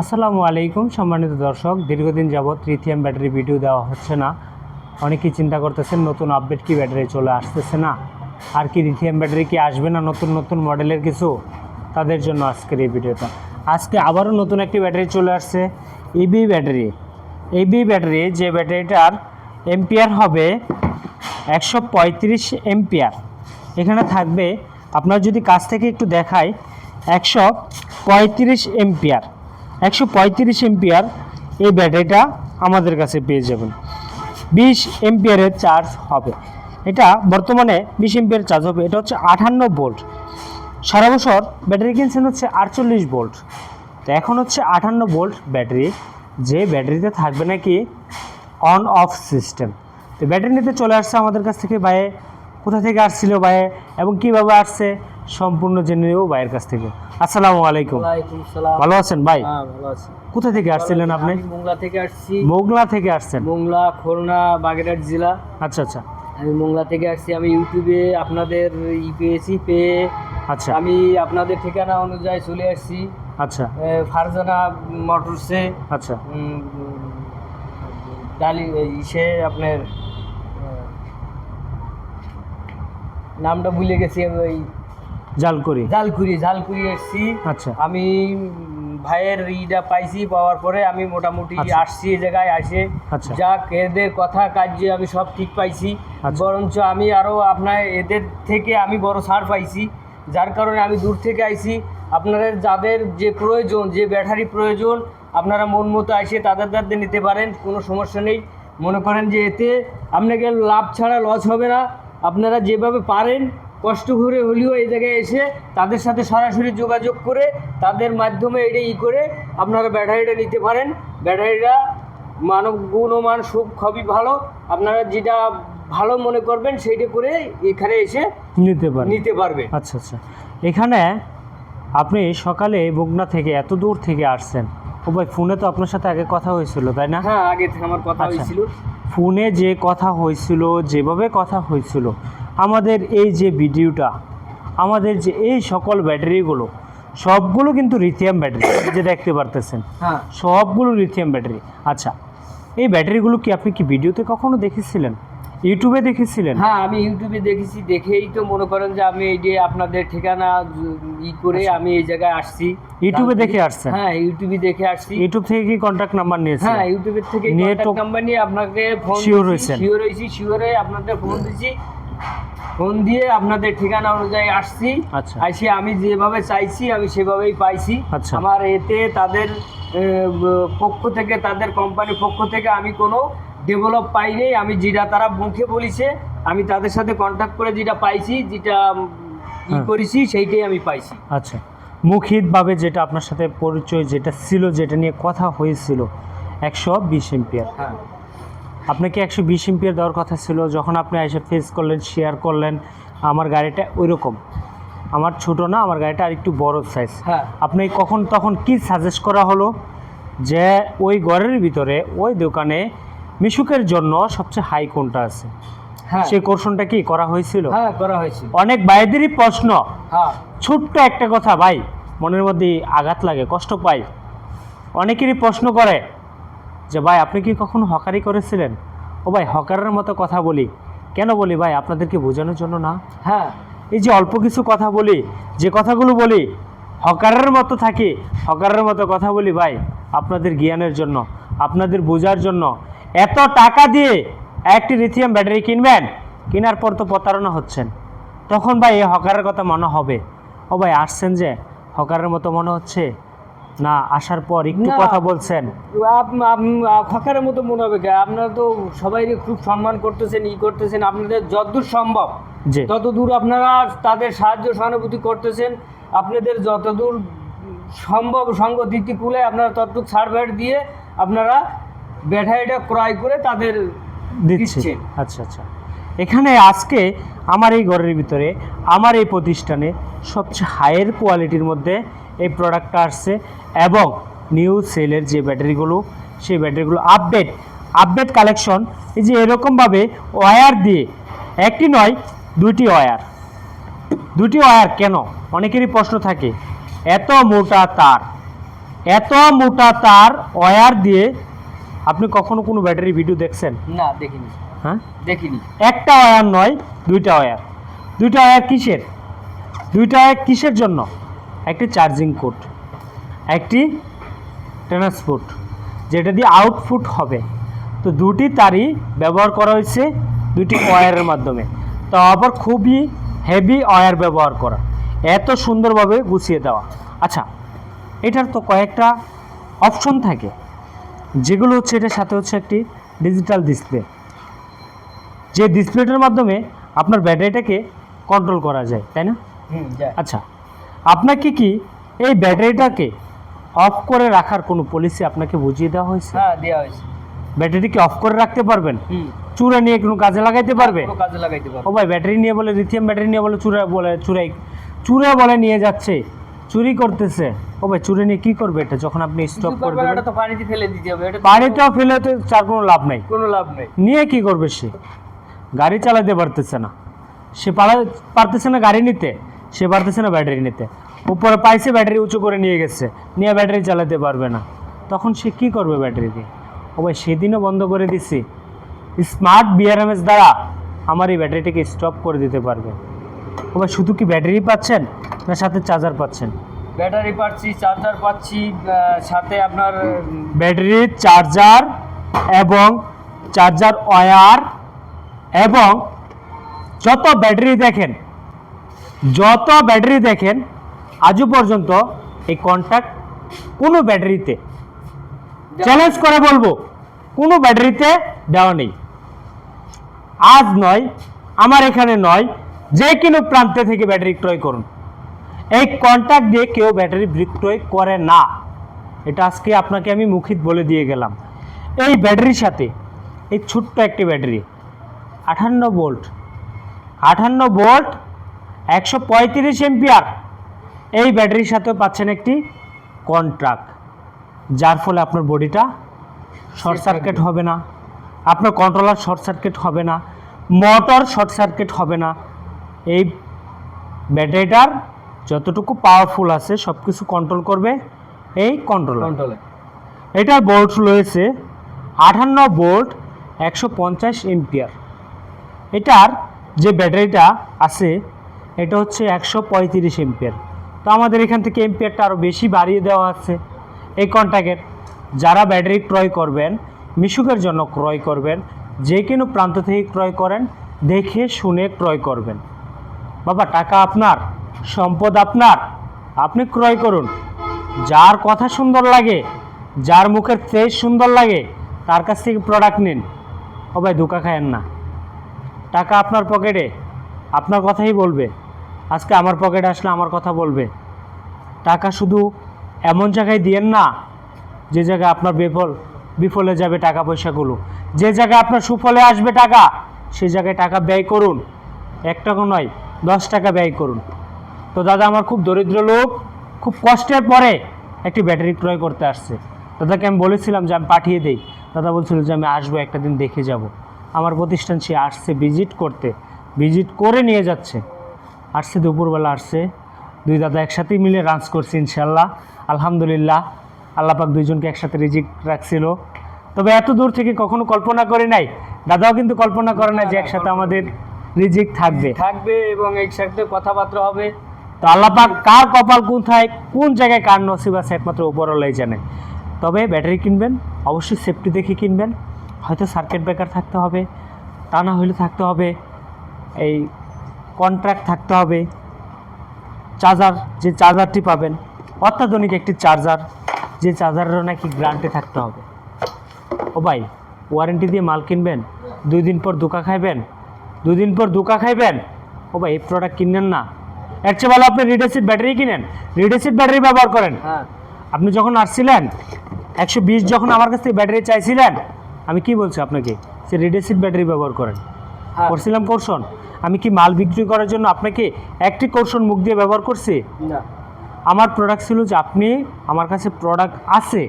আসসালামু আলাইকুম, সম্মানিত দর্শক। দীর্ঘদিন যাবৎ লিথিয়াম ব্যাটারি ভিডিও দেওয়া হচ্ছে না। অনেকেই চিন্তা করতেছেন, নতুন আপডেট কি ব্যাটারি চলে আসতেছে না? আর কি লিথিয়াম ব্যাটারি কি আসবে না? নতুন নতুন মডেলের কিছু? তাদের জন্য আজকের এই ভিডিওটা। আজকে আবারও নতুন একটি ব্যাটারি চলে আসছে ইবি ব্যাটারি। ইবি ব্যাটারি, যে ব্যাটারিটার এম্পিয়ার হবে একশো পঁয়ত্রিশ এম্পিয়ার এখানে থাকবে, আপনার যদি কাছ থেকে একটু দেখায় একশো পঁয়ত্রিশ এম্পিয়ার একশো পঁয়ত্রিশ এম্পিয়ার এই ব্যাটারিটা আমাদের কাছে পেয়ে যাবেন। বিশ এম্পিয়ারের চার্জ হবে। এটা বর্তমানে বিশ এম্পিয়ার চার্জ হবে। এটা হচ্ছে আটান্ন ভোল্ট। সারা বছর ব্যাটারি কিনছেন হচ্ছে আটচল্লিশ ভোল্ট। তো এখন হচ্ছে আটান্ন ভোল্ট ব্যাটারি। যে ব্যাটারিতে থাকবে নাকি অন অফ সিস্টেম। তো ব্যাটারি নিতে চলে আসছে আমাদের কাছ থেকে ভাইয়ে কোথা থেকে আসছিল ভাইয়ে এবং কীভাবে আসছে সম্পূর্ণ জেনে নেব ভাইয়ের কাছ থেকে। আসসালামু আলাইকুম। ভালো আছেন ভাই? হ্যাঁ ভালো আছি। কোথা থেকে আসছিলেন আপনি? আমি মোংলা থেকে আসছি। মোগলা থেকে আসছেন? মোংলা খুলনা বাগেরহাট জেলা। আচ্ছা আচ্ছা। আমি মোংলা থেকে আসছি। আমি ইউটিউবে আপনাদের ই পেয়েছি পেয়ে আচ্ছা। আমি আপনাদের ঠিকানা অনুযায়ী চলে আসছি। আচ্ছা। ফারজানা মোটরসে। আচ্ছা। ডালি ইসে আপনার নামটা ভুলে গেছি আমি ওই জালকুড়ি? ঝালকুড়ি ঝালকুড়ি এসছি। আচ্ছা। আমি ভাইয়ের ইটা পাইছি পাওয়ার পরে আমি মোটামুটি আচ্ছা। আসছি এই জায়গায় আসে আচ্ছা। যা এদের কথা কার্য আমি সব ঠিক পাইছি। আচ্ছা। বরঞ্চ আমি আরও আপনার এদের থেকে আমি বড় ছাড় পাইছি। যার কারণে আমি দূর থেকে আইছি। আপনাদের যাদের যে প্রয়োজন যে ব্যাটারি প্রয়োজন আপনারা মন মতো আসে তাদের তাদের নিতে পারেন কোনো সমস্যা নেই। মনে করেন যে এতে আপনাকে লাভ ছাড়া লস হবে না। আপনারা যেভাবে পারেন কষ্ট করে হলেও এই জায়গায় এসে তাদের সাথে সরাসরি যোগাযোগ করে তাদের মাধ্যমে এটা ই করে আপনারা ব্যাটারিটা নিতে পারেন। ব্যাটারিটা মানব গুণমান সব খুবই ভালো। আপনারা যেটা ভালো মনে করবেন সেইটা করে এখানে এসে নিতে পারেন নিতে পারবেন। আচ্ছা আচ্ছা। এখানে আপনি সকালে বগুড়া থেকে এত দূর থেকে আসছেন ও ভাই ফোনে তো আপনার সাথে আগে কথা হয়েছিল তাই না? হ্যাঁ আগে থেকে আমার কথা আচ্ছা। হয়েছিল। ফোনে যে কথা হয়েছিল যেভাবে কথা হয়েছিল আমাদের এই যে ভিডিওটা আমাদের যে এই সকল ব্যাটারিগুলো সবগুলো কিন্তু লিথিয়াম ব্যাটারি যে দেখতে পারতেছেন। হ্যাঁ। সবগুলো লিথিয়াম ব্যাটারি আচ্ছা এই ব্যাটারিগুলো কি আপনি কি ভিডিওতে কখনো দেখেছিলেন? ইউটিউবে দেখেছিলেন? হ্যাঁ আমি ইউটিউবে দেখেছি। দেখেই তো মনে করেন যে আমি এই যে আপনাদের ঠিকানা ই করে আমি এই জায়গায় আসছি। আচ্ছা। ইউটিউবে দেখে আসছেন? হ্যাঁ ইউটিউবে দেখে আসছি। ইউটিউব থেকে কি কন্ট্যাক্ট নাম্বার নিয়েছেন? হ্যাঁ ইউটিউবের থেকে তো- নাম্বার নিয়ে আপনাকে ফোন Sure হয়েছেন। শিওর হয়েছি শিওরে আপনাদের ফোন দিছি। ফোন দিয়ে আপনাদের ঠিকানা অনুযায়ী আসছি। আচ্ছা। আসি আমি যেভাবে চাইছি আমি সেভাবেই পাইছি। আচ্ছা। আমার এতে তাদের পক্ষ থেকে তাদের কোম্পানির পক্ষ থেকে আমি কোনো ডেভেলপ পাইনি আমি যেটা তারা মুখে বলিছে আমি তাদের সাথে কন্ট্যাক্ট করে যেটা পাইছি যেটা ই হ্যাঁ। করেছি সেইটাই আমি পাইছি। আচ্ছা। মুখিতভাবে যেটা আপনার সাথে পরিচয় যেটা ছিল যেটা নিয়ে কথা হয়েছিল একশো বিশ এম্পিয়ার হ্যাঁ। আপনাকে একশো বিশ এম্পিয়ার দেওয়ার কথা ছিল যখন আপনি এসে ফেস করলেন শেয়ার করলেন আমার গাড়িটা ওই রকম আমার ছোটো না আমার গাড়িটা আর একটু বড় সাইজ হ্যাঁ। আপনি কখন তখন কি সাজেস্ট করা হলো যে ওই ঘরের ভিতরে ওই দোকানে মিশুকের জন্য সবচেয়ে হাই কোনটা আছে? হ্যাঁ। সেই কোর্শনটা কি করা হয়েছিল? হ্যাঁ করা হয়েছে অনেক বাইদেরই প্রশ্ন। হ্যাঁ। ছোট্ট একটা কথা ভাই মনের মধ্যে আঘাত লাগে কষ্ট পাই। অনেকেরই প্রশ্ন করে যে ভাই আপনি কি কখনো হকারি করেছিলেন? ও ভাই হকারের মতো কথা বলি। কেন বলি ভাই আপনাদেরকে বোঝানোর জন্য না? হ্যাঁ। এই যে অল্প কিছু কথা বলি যে কথাগুলো বলি হকারের মতো থাকি হকারের মতো কথা বলি ভাই আপনাদের জ্ঞানের জন্য আপনাদের বোঝার জন্য এত টাকা দিয়ে একটি লিথিয়াম ব্যাটারি কিনবেন কেনার পর তো প্রতারণা হচ্ছেন। তখন ভাই এই হকারের কথা মনে হবে। ও ভাই আসছেন যে? হকারের মতো মনে হচ্ছে? না আসার পর একটু কথা বলছেন। আপ- মতো মনে হবে? আপনারা তো সবাই খুব সম্মান করতেছেন ই করতেছেন। আপনাদের যতদূর সম্ভব যে ততদূর আপনারা তাদের সাহায্য সহানুভূতি করতেছেন। আপনাদের যতদূর সম্ভব সঙ্গ দিতে কুলে আপনারা ততটুকু সার্ভার দিয়ে আপনারা ব্যাটারিটা ক্রয় করে তাদের দিচ্ছে। আচ্ছা আচ্ছা। এখানে আজকে আমার এই ঘরের ভিতরে আমার এই প্রতিষ্ঠানে সবচেয়ে হায়ার কোয়ালিটির মধ্যে এই প্রোডাক্টটা আসছে এবং নিউ সেলের যে ব্যাটারিগুলো সেই ব্যাটারিগুলো আপডেট আপডেট কালেকশন এই যে এরকমভাবে ওয়্যার দিয়ে একটি নয় দুইটি ওয়্যার। দুটি ওয়্যার কেন? অনেকেরই প্রশ্ন থাকে এত মোটা তার এত মোটা তার ওয়্যার দিয়ে আপনি কখনো কোনো ব্যাটারি ভিডিও দেখছেন? না দেখিনি। হ্যাঁ? দেখিনি। একটা ওয়্যার নয় দুইটা ওয়্যার। দুইটা ওয়্যার কিসের? দুইটা ওয়্যার কিসের জন্য? একটি চার্জিং কোড একটি ট্রান্সপোর্ট যেটা দিয়ে আউটপুট হবে। তো দুটি তারই ব্যবহার করা হয়েছে দুটি ওয়্যারের মাধ্যমে। তো আবার খুবই হেভি ওয়্যার ব্যবহার করা। এত সুন্দরভাবে গুছিয়ে দেওয়া। আচ্ছা এটার তো কয়েকটা অপশন থাকে। যেগুলো হচ্ছে এটার সাথে হচ্ছে একটি ডিজিটাল ডিসপ্লে যে ডিসপ্লেটার মাধ্যমে আপনার ব্যাটারিটাকে কন্ট্রোল করা যায় তাই না? আচ্ছা আপনাকে কি এই ব্যাটারিটাকে অফ করে রাখার কোনো পলিসি আপনাকে বুঝিয়ে দেওয়া হয়েছে? হ্যাঁ দেওয়া হয়েছে। ব্যাটারিকে অফ করে রাখতে পারবেন? চূড়া নিয়ে কোনো কাজে লাগাইতে পারবে? কোনো কাজে লাগাইতে পারবে। ও ভাই ব্যাটারি নিয়ে বলে লিথিয়াম ব্যাটারি নিয়ে বলে চূড়া বলে চূড়াই চূড়া বলে নিয়ে যাচ্ছে। চুরি করতেছে। ও ভাই চুরি নিয়ে কি করবে এটা? যখন আপনি স্টপ কিছু করে করবে এটা তো পানিতে ফেলে দিতে হবে এটা পানিতেও ফেলে তো চার কোনো লাভ নাই। কোনো লাভ নেই। নিয়ে কি করবে সে? গাড়ি চালাতে পারতেছে না। সে পালা পারতেছে না গাড়ি নিতে সে পারতেছে না ব্যাটারি নিতে। উপরে পাইছে ব্যাটারি উঁচু করে নিয়ে গেছে। নিয়ে ব্যাটারি চালাতে পারবে না। তখন সে কি করবে ব্যাটারি দিয়ে? ও ভাই সেদিনও বন্ধ করে দিছি। স্মার্ট বিআরএমএস দ্বারা আমার এই ব্যাটারিটাকে স্টপ করে দিতে পারবে। ও ভাই শুধু কি ব্যাটারি পাচ্ছেন না সাথে চার্জার পাচ্ছেন? ব্যাটারি পাচ্ছি চার্জার পাচ্ছি সাথে আপনার ব্যাটারি চার্জার এবং চার্জার ওয়্যার এবং যত ব্যাটারি দেখেন যত ব্যাটারি দেখেন আজও পর্যন্ত এই কন্ট্যাক্ট কোনো ব্যাটারিতে চ্যালেঞ্জ করে বলব কোনো ব্যাটারিতে দেওয়া নেই। আজ নয় আমার এখানে নয় যে কোনো প্রান্তে থেকে ব্যাটারি ক্রয় করুন। এই কন্ট্যাক্ট দিয়ে কেউ ব্যাটারি বিক্রয় করে না। এটা আজকে আপনাকে আমি মুখিত বলে দিয়ে গেলাম। এই ব্যাটারির সাথে এই ছোট্ট একটি ব্যাটারি আঠান্ন ভোল্ট আঠান্ন ভোল্ট একশো পঁয়ত্রিশ এম্পিয়ার এই ব্যাটারির সাথেও পাচ্ছেন একটি কন্ট্রাক্ট যার ফলে আপনার বডিটা শর্ট সার্কিট হবে না। আপনার কন্ট্রোলার শর্ট সার্কিট হবে না। মোটর শর্ট সার্কিট হবে না। এই ব্যাটারিটার যতটুকু পাওয়ারফুল আছে সব কিছু কন্ট্রোল করবে এই কন্ট্রোলার কন্ট্রোলে এটার বোল্ট রয়েছে আঠান্ন বোল্ট একশো পঞ্চাশ এম্পিয়ার এটার যে ব্যাটারিটা আছে এটা হচ্ছে একশো পঁয়ত্রিশ এম্পিয়ার তো আমাদের এখান থেকে এম্পিয়ারটা আরও বেশি বাড়িয়ে দেওয়া আছে এই কন্ট্যাক্টের যারা ব্যাটারি ক্রয় করবেন মিশুকের জন্য ক্রয় করবেন যে কোনো প্রান্ত থেকে ক্রয় করেন দেখে শুনে ক্রয় করবেন। বাবা, টাকা আপনার, সম্পদ আপনার, আপনি ক্রয় করুন। যার কথা সুন্দর লাগে, যার মুখের ফেস সুন্দর লাগে, তার কাছ থেকে প্রোডাক্ট নিন। ও ভাই, ধোকা খায়েন না। টাকা আপনার পকেটে আপনার কথাই বলবে। আজকে আমার পকেটে আসলে আমার কথা বলবে। টাকা শুধু এমন জায়গায় দিয়েন না, যে জায়গায় আপনার বিফল, বিফলে যাবে টাকা পয়সাগুলো। যে জায়গায় আপনার সুফলে আসবে টাকা সেই জায়গায় টাকা ব্যয় করুন। এক নয় দশ টাকা ব্যয় করুন। তো দাদা, আমার খুব দরিদ্র লোক, খুব কষ্টের পরে একটি ব্যাটারি ক্রয় করতে আসছে। দাদাকে আমি বলেছিলাম যে আমি পাঠিয়ে দেই। দাদা বলছিল যে আমি আসব, একটা দিন দেখে যাব। আমার প্রতিষ্ঠান সে আসছে ভিজিট করতে। ভিজিট করে নিয়ে যাচ্ছে। আসছে, দুপুরবেলা আসছে। দুই দাদা একসাথেই মিলে রান্স করছি ইনশাল্লাহ আলহামদুলিল্লাহ। আল্লাপাক দুইজনকে একসাথে রিজিক রাখছিল। তবে এত দূর থেকে কখনো কল্পনা করে নাই। দাদাও কিন্তু কল্পনা করে না যে একসাথে আমাদের রিজিক থাকবে। থাকবে এবং একসাথে কথাবার্তা হবে। তো আল্লাপাক কার কপাল কোথায়, কোন জায়গায় কার নসিব আছে একমাত্র উপরওয়ালাই জানে। তবে ব্যাটারি কিনবেন, অবশ্যই সেফটি দেখে কিনবেন। হয়তো সার্কিট ব্রেকার থাকতে হবে, তা না হলে থাকতে হবে, এই কন্ট্রাক্ট থাকতে হবে চার্জার যে চার্জারটি পাবেন, অত্যাধুনিক একটি চার্জার যে চার্জারেরও নাকি গ্যারান্টি থাকতে হবে। ও ভাই ওয়ারেন্টি দিয়ে মাল কিনবেন, দুই দিন পর ধোকা খাইবেন দুই দিন পর ধোকা খাইবেন? ও ভাই এই প্রোডাক্ট কিনেন না। এর চেয়ে ভালো আপনি রিডেসিড ব্যাটারি কিনেন। রিডেসিড ব্যাটারি ব্যবহার করেন। হ্যাঁ। আপনি যখন আসছিলেন একশো বিশ যখন আমার কাছ থেকে ব্যাটারি চাইছিলেন আমি কি বলছি আপনাকে? সে রিডেসিড ব্যাটারি ব্যবহার করেন। হ্যাঁ। করছিলাম কৌশন আমি কি মাল বিক্রি করার জন্য আপনাকে একটি কৌশল মুখ দিয়ে ব্যবহার করছি? না। আমার প্রোডাক্ট ছিল যে আপনি আমার কাছে প্রোডাক্ট আছে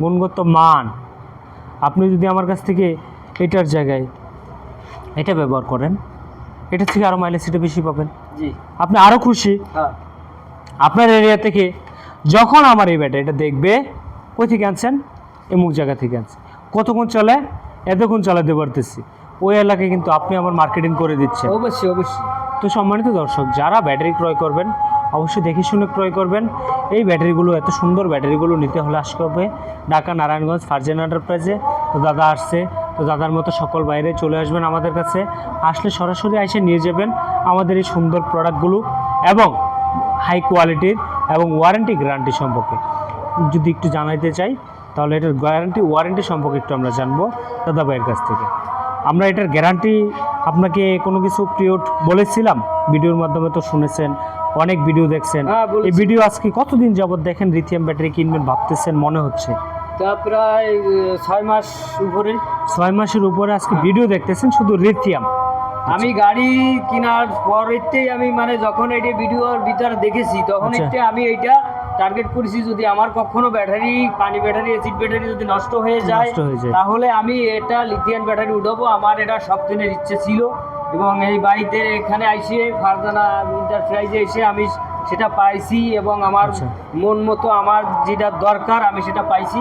গুণগত মান। আপনি যদি আমার কাছ থেকে এটার জায়গায় এটা ব্যবহার করেন। এটা থেকে আরও মাইলেজ এটা বেশি পাবেন। জি। আপনি আরও খুশি। হ্যাঁ। আপনার এরিয়া থেকে যখন আমার এই ব্যাটারিটা দেখবে কই থেকে আনছেন? এমুক জায়গা থেকে আনছেন কতক্ষণ চলে? এতক্ষণ চালাতে পারতেছি। ওই এলাকায় কিন্তু আপনি আমার মার্কেটিং করে দিচ্ছেন। অবশ্যই অবশ্যই। তো সম্মানিত দর্শক যারা ব্যাটারি ক্রয় করবেন অবশ্যই দেখে শুনে ক্রয় করবেন। এই ব্যাটারিগুলো এত সুন্দর ব্যাটারিগুলো নিতে হলে আসতে হবে। ঢাকা নারায়ণগঞ্জ ফার্জেন এন্টারপ্রাইজে তো দাদা আসছে। তো দাদার মতো সকল বাইরে চলে আসবেন আমাদের কাছে। আসলে সরাসরি এসে নিয়ে যাবেন আমাদের এই সুন্দর প্রোডাক্টগুলো এবং হাই কোয়ালিটির এবং ওয়ারেন্টি গ্যারান্টি সম্পর্কে। যদি একটু জানাইতে চাই তাহলে এটার গ্যারান্টি ওয়ারেন্টি সম্পর্কে একটু আমরা জানব দাদা ভাইয়ের কাছ থেকে। আমরা এটার গ্যারান্টি আপনাকে কোনো কিছু পিরিয়ড বলেছিলাম? ভিডিওর মাধ্যমে তো শুনেছেন অনেক ভিডিও দেখছেন। হ্যাঁ, এই ভিডিও আজকে কতদিন যাবৎ দেখেন লিথিয়াম ব্যাটারি কিনবেন ভাবতেছেন মনে হচ্ছে? তা প্রায় ছয় মাস উপরে ছয় মাসের উপরে আজকে ভিডিও দেখতেছেন শুধু লিথিয়াম আমি গাড়ি কেনার পরেতেই আমি মানে যখন এটা ভিডিওর ভিতরে দেখেছি তখন আচ্ছা। এতে আমি এইটা টার্গেট করেছি যদি আমার কখনো ব্যাটারি পানি ব্যাটারি অ্যাসিড ব্যাটারি যদি নষ্ট হয়ে যায় হয়ে যায়। তাহলে আমি এটা লিথিয়াম ব্যাটারি উঠাবো আমার এটা সব দিনের ইচ্ছে ছিল এবং এই বাড়িতে এখানে আইসে ফারদানা ইন্টারপ্রাইজে এসে আমি সেটা পাইছি এবং আমার আচ্ছা। মন মতো আমার যেটা দরকার আমি সেটা পাইছি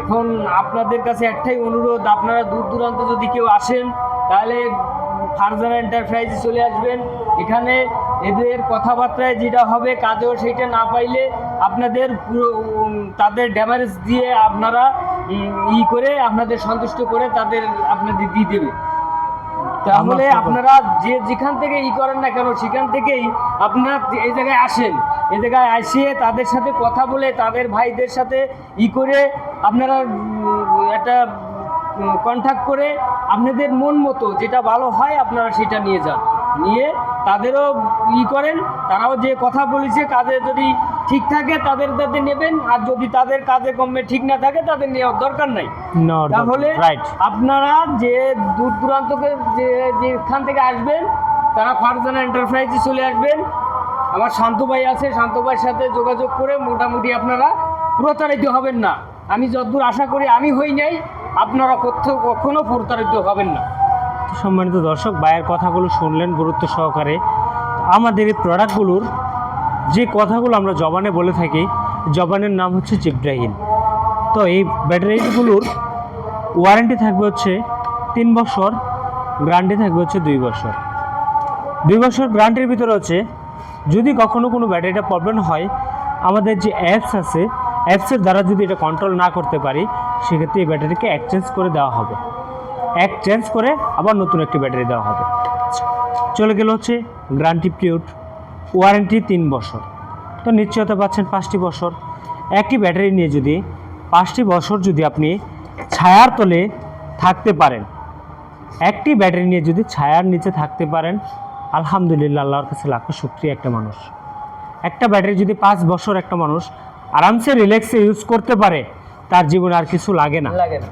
এখন আপনাদের কাছে একটাই অনুরোধ আপনারা দূর দূরান্ত যদি কেউ আসেন তাহলে ফারজানা এন্টারপ্রাইজে চলে আসবেন। এখানে এদের কথাবার্তায় যেটা হবে কাজেও সেইটা না পাইলে আপনাদের পুরো তাদের ড্যামারেজ দিয়ে আপনারা ই করে আপনাদের সন্তুষ্ট করে তাদের আপনাদের দিয়ে দেবে। তাহলে আপনারা যে যেখান থেকে ই করেন না কেন সেখান থেকেই আপনারা এই জায়গায় আসেন। এ জায়গায় আসিয়ে তাদের সাথে কথা বলে তাদের ভাইদের সাথে ই করে আপনারা একটা কন্ট্যাক্ট করে আপনাদের মন মতো যেটা ভালো হয় আপনারা সেটা নিয়ে যান। নিয়ে তাদেরও ই করেন তারাও যে কথা বলেছে কাজে যদি ঠিক থাকে তাদের তাদের নেবেন আর যদি তাদের কাজে কমে ঠিক না থাকে তাদের নেওয়ার দরকার নাই। তাহলে আপনারা যে দূর দূরান্তকে যে যেখান থেকে আসবেন তারা ফারজানা এন্টারপ্রাইজে চলে আসবেন। আমার শান্ত ভাই আছে শান্ত ভাইয়ের সাথে যোগাযোগ করে মোটামুটি আপনারা প্রতারিত হবেন না। আমি যতদূর আশা করি আমি হই নাই, আপনারা কোথাও কখনো প্রতারিত হবেন না। সম্মানিত দর্শক বায়ের কথাগুলো শুনলেন গুরুত্ব সহকারে। আমাদের এই প্রোডাক্টগুলোর যে কথাগুলো আমরা জবানে বলে থাকি, জবানের নাম হচ্ছে জিব্রাহিম তো এই ব্যাটারিগুলোর ওয়ারেন্টি থাকবে হচ্ছে তিন বছর গ্যারান্টি থাকবে হচ্ছে দুই বছর। দুই বছর গ্যারান্টির ভিতরে হচ্ছে, যদি কখনো কোনো ব্যাটারিটা প্রবলেম হয়, আমাদের যে অ্যাপস আছে অ্যাপসের দ্বারা যদি এটা কন্ট্রোল না করতে পারি, সেক্ষেত্রে এই ব্যাটারিকে এক্সচেঞ্জ করে দেওয়া হবে। এক্সচেঞ্জ করে আবার নতুন একটি ব্যাটারি দেওয়া হবে। চলে গেল হচ্ছে গ্রান্টি পিরিয়ড ওয়ারেন্টি তিন বছর। তো নিশ্চয়তা পাচ্ছেন পাঁচটি বছর। একটি ব্যাটারি নিয়ে যদি পাঁচটি বছর যদি আপনি ছায়ার তলে থাকতে পারেন, একটি ব্যাটারি নিয়ে যদি ছায়ার নিচে থাকতে পারেন, আলহামদুলিল্লাহ, আল্লাহর কাছে লাখো শুক্রিয়া একটা মানুষ। একটা ব্যাটারি যদি পাঁচ বছর একটা মানুষ আরামসে রিল্যাক্সে ইউজ করতে পারে তার জীবনে আর কিছু লাগে না। লাগে না।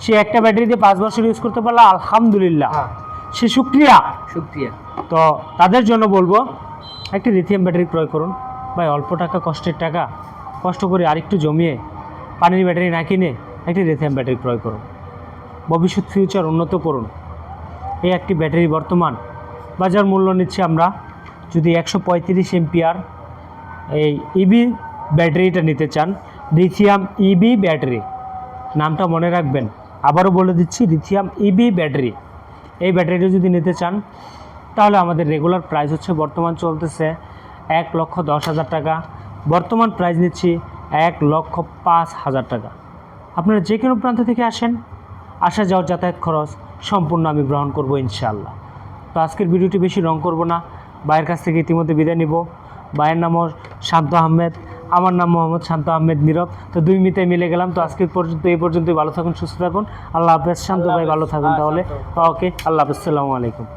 সে একটা ব্যাটারি দিয়ে পাঁচ বছর ইউজ করতে পারলে আলহামদুলিল্লাহ। হ্যাঁ। সে শুক্রিয়া শুক্রিয়া তো তাদের জন্য বলব একটি লিথিয়াম ব্যাটারি ক্রয় করুন। ভাই অল্প টাকা কষ্টের টাকা। কষ্ট করে আরেকটু জমিয়ে পানির ব্যাটারি না কিনে একটি লিথিয়াম ব্যাটারি ক্রয় করুন। ভবিষ্যৎ ফিউচার উন্নত করুন। এই একটি ব্যাটারি বর্তমান। বাজার মূল্য নিচ্ছে আমরা যদি একশো পঁয়ত্রিশ এমপিআর। এই ইবি ব্যাটারিটা নিতে চান লিথিয়াম ইবি ব্যাটারি। নামটা মনে রাখবেন। আবারও বলে দিচ্ছি লিথিয়াম ইবি ব্যাটারি। এই ব্যাটারিটা যদি নিতে চান, তাহলে আমাদের রেগুলার প্রাইস হচ্ছে, বর্তমান চলতেছে এক লক্ষ দশ হাজার টাকা। বর্তমান প্রাইস নিচ্ছি এক লক্ষ পাঁচ হাজার টাকা। আপনারা যে কোনো প্রান্ত থেকে আসেন, আসা যাওয়ার যাতায়াত খরচ সম্পূর্ণ আমি গ্রহণ করব ইনশাআল্লাহ। তো আজকের ভিডিওটি বেশি রং করব না। ভাইয়ের কাছ থেকে ইতিমধ্যে বিদায় নিব। ভাইয়ের নামও শান্ত আহমেদ। আমার নাম মোহাম্মদ শান্ত আহমেদ নীরব তো দুই মিতে মিলে গেলাম। তো আজকে পর্যন্ত এই পর্যন্তই ভালো থাকুন সুস্থ থাকুন। আল্লাহ হাফেজ। শান্ত ভাই ভালো থাকুন তাহলে। ওকে আল্লাহ হাফেজ। সালামু আলাইকুম।